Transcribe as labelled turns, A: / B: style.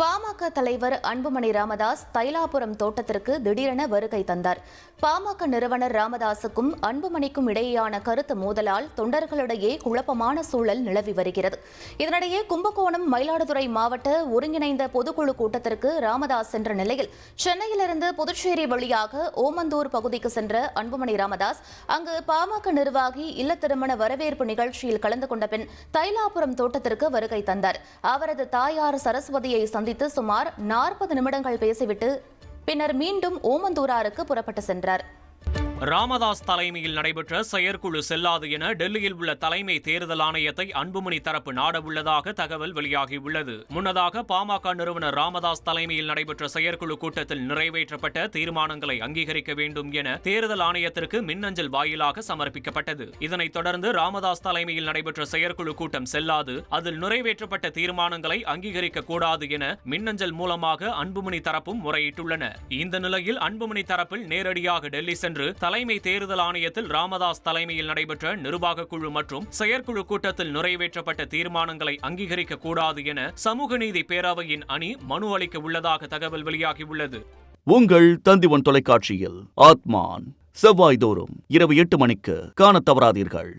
A: பாமக தலைவர் அன்புமணி ராமதாஸ் தைலாபுரம் தோட்டத்திற்கு திடீரென வருகை தந்தார். பாமக நிறுவனர் ராமதாசுக்கும் அன்புமணிக்கும் இடையேயான கருத்து மோதலால் தொண்டர்களிடையே குழப்பமான சூழல் நிலவி வருகிறது. இதனிடையே கும்பகோணம் மயிலாடுதுறை மாவட்ட ஒருங்கிணைந்த பொதுக்குழு கூட்டத்திற்கு ராமதாஸ் சென்ற நிலையில் சென்னையிலிருந்து புதுச்சேரி வழியாக ஓமந்தூர் பகுதிக்கு சென்ற அன்புமணி ராமதாஸ் அங்கு பாமக நிர்வாகி இல்ல திருமண வரவேற்பு நிகழ்ச்சியில் கலந்து கொண்ட பின் தைலாபுரம் தோட்டத்திற்கு வருகை தந்தார். அவரது தாயார் சரஸ்வதியை சந்தித்து சுமார் நாற்பது நிமிடங்கள் பேசிவிட்டு பின்னர் மீண்டும் ஓமந்தூராருக்கு புறப்பட்டு சென்றார்.
B: ராமதாஸ் தலைமையில் நடைபெற்ற செயற்குழு செல்லாது என டெல்லியில் உள்ள தலைமை தேர்தல் ஆணையத்தை அன்புமணி தரப்பு நாடவுள்ளதாக தகவல் வெளியாகியுள்ளது. முன்னதாக பாமக நிறுவனர் ராமதாஸ் தலைமையில் நடைபெற்ற செயற்குழு கூட்டத்தில் நிறைவேற்றப்பட்ட தீர்மானங்களை அங்கீகரிக்க வேண்டும் என தேர்தல் ஆணையத்திற்கு மின்னஞ்சல் வாயிலாக சமர்ப்பிக்கப்பட்டது. இதனைத் தொடர்ந்து ராமதாஸ் தலைமையில் நடைபெற்ற செயற்குழு கூட்டம் செல்லாது அதில் நிறைவேற்றப்பட்ட தீர்மானங்களை அங்கீகரிக்க கூடாது என மின்னஞ்சல் மூலமாக அன்புமணி தரப்பும் முறையிட்டுள்ளன. இந்த நிலையில் அன்புமணி தரப்பில் நேரடியாக டெல்லி சென்று தலைமை தேர்தல் ஆணையத்தில் ராமதாஸ் தலைமையில் நடைபெற்ற நிர்வாக குழு மற்றும் செயற்குழு கூட்டத்தில் நிறைவேற்றப்பட்ட தீர்மானங்களை அங்கீகரிக்க கூடாது என சமூக நீதி பேரவையின் அணி மனு அளிக்க உள்ளதாக தகவல் வெளியாகியுள்ளது.
C: உங்கள் தந்திவன் தொலைக்காட்சியில் ஆத்மான். செவ்வாய்தோறும் இரவு எட்டு மணிக்கு காண தவறாதீர்கள்.